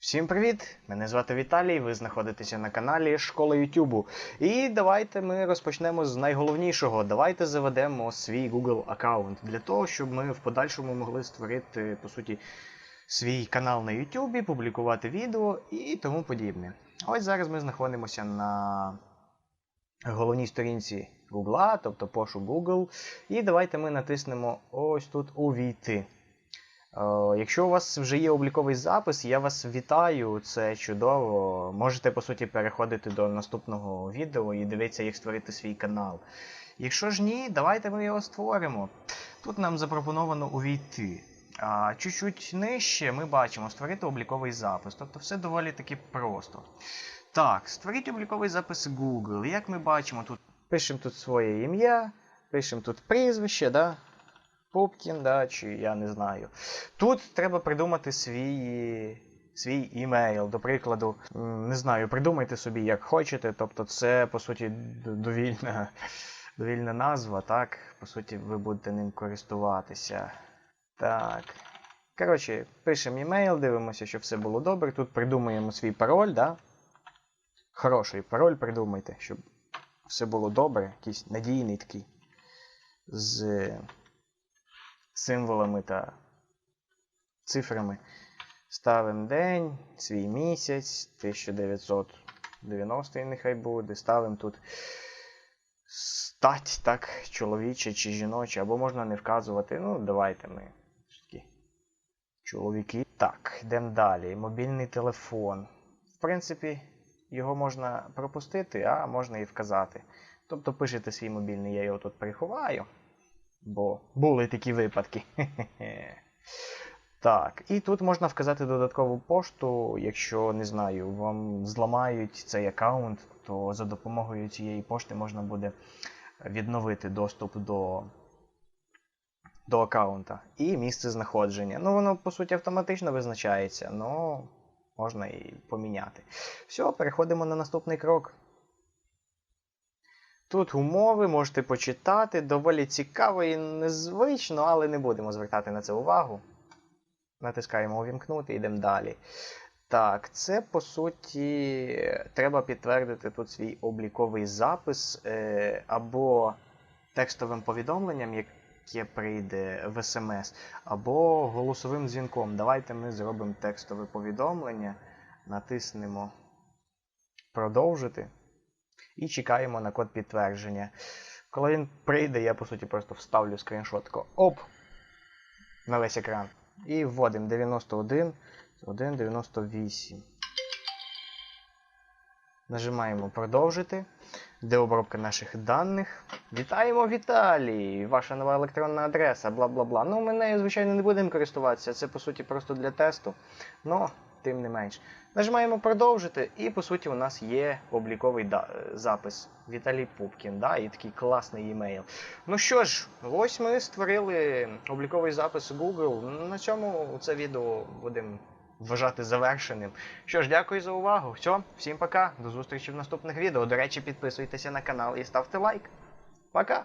Всім привіт! Мене звати Віталій. Ви знаходитеся на каналі Школа Ютубу. І давайте ми розпочнемо з найголовнішого. Давайте заведемо свій Google аккаунт для того, щоб ми в подальшому могли створити по суті свій канал на YouTube, публікувати відео і тому подібне. Ось зараз ми знаходимося на головній сторінці Google, тобто пошук Google. І давайте ми натиснемо ось тут Увійти. Е, Якщо у вас вже є обліковий запис, я вас вітаю, це чудово. Можете по суті переходити до наступного відео і дивитися, як створити свій канал. Якщо ж ні, давайте ми його створимо. Тут нам запропоновано увійти. Чуть-чуть нижче ми бачимо створити обліковий запис. Тобто все доволі таки просто. Так, створіть обліковий запис Google. Як ми бачимо, тут пишемо тут своє ім'я, пишемо тут прізвище, да? Пупкін, да, чи я не знаю. Тут треба придумати свій, свій імейл. До прикладу, не знаю, придумайте собі як хочете. Тобто, це по суті довільна, довільна назва, так? По суті, ви будете ним користуватися. Так. Коротше, пишемо імейл, дивимося, щоб все було добре. Тут придумуємо свій пароль, да? Хороший пароль придумайте, щоб все було добре, якийсь надійний такий. З символами та цифрами. Ставимо день, свій місяць, 1990 нехай буде. Ставимо тут стать, так, чоловіче чи жіноче, або можна не вказувати. Ну, давайте ми такі чоловіки. Так, йдемо далі. Мобільний телефон. В принципі, його можна пропустити, а можна і вказати. Тобто пишете свій мобільний, я його тут приховаю. Бо були такі випадки. Так, і тут можна вказати додаткову пошту. Якщо не знаю, вам зламають цей аккаунт, то за допомогою цієї пошти можна буде відновити доступ до, до аккаунта і місце знаходження. Ну, воно по суті автоматично визначається, але можна і поміняти. Все, переходимо на наступний крок. Тут умови можете почитати, доволі цікаво і незвично, але не будемо звертати на це увагу. Натискаємо увімкнути, йдемо далі. Так, це по суті треба підтвердити тут свій обліковий запис е, або текстовим повідомленням, яке прийде в смс, або голосовим дзвінком. Давайте ми зробимо текстове повідомлення, натиснемо продовжити і чекаємо на код підтвердження. Коли він прийде, я по суті просто вставлю скріншот оп! На весь екран. І вводимо 91 1 98. Нажимаємо продовжити. Де обробка наших даних. Вітаємо Віталій! Ваша нова електронна адреса, бла бла бла. Ну, ми нею, звичайно, не будемо користуватися. Це по суті просто для тесту. Но, тим не менш. Нажимаємо продовжити, і по суті у нас є обліковий да- е, запис Віталій Пупкін, да, і такий класний імейл. Ну що ж, ось ми створили обліковий запис Google. На цьому це відео будемо вважати завершеним. Що ж, дякую за увагу. Все, всім пока. До зустрічі в наступних відео. До речі, підписуйтеся на канал і ставте лайк. Пока!